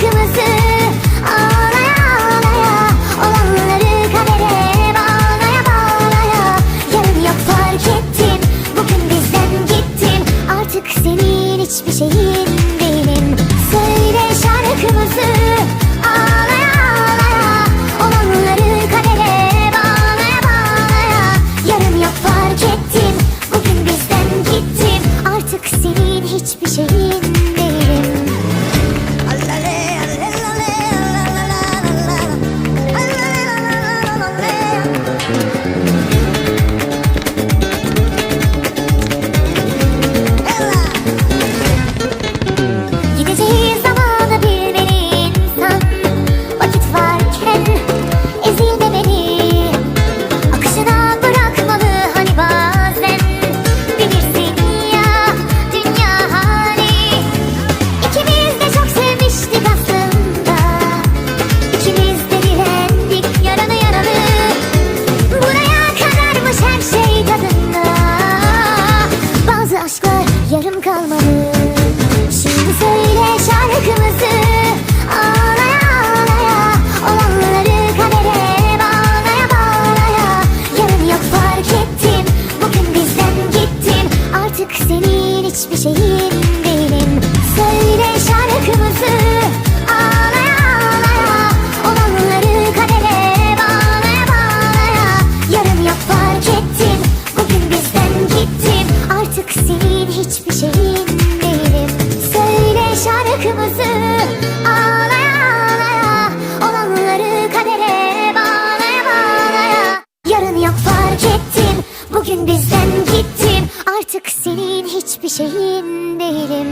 şarkımızı Ağlaya ağlaya Olanları kadere bağlaya bağlaya. Yarın yok fark ettim Bugün bizden gittin Artık senin hiçbir şeyin hiçbir şeyim değilim Söyle şarkımızı ağlaya ağlaya. Olanları kadere bağlaya bağlaya. Yarım yok fark ettim. Bugün bizden gittim Artık senin hiçbir şeyin değilim. Söyle şarkımızı hiçbir şeyin değilim.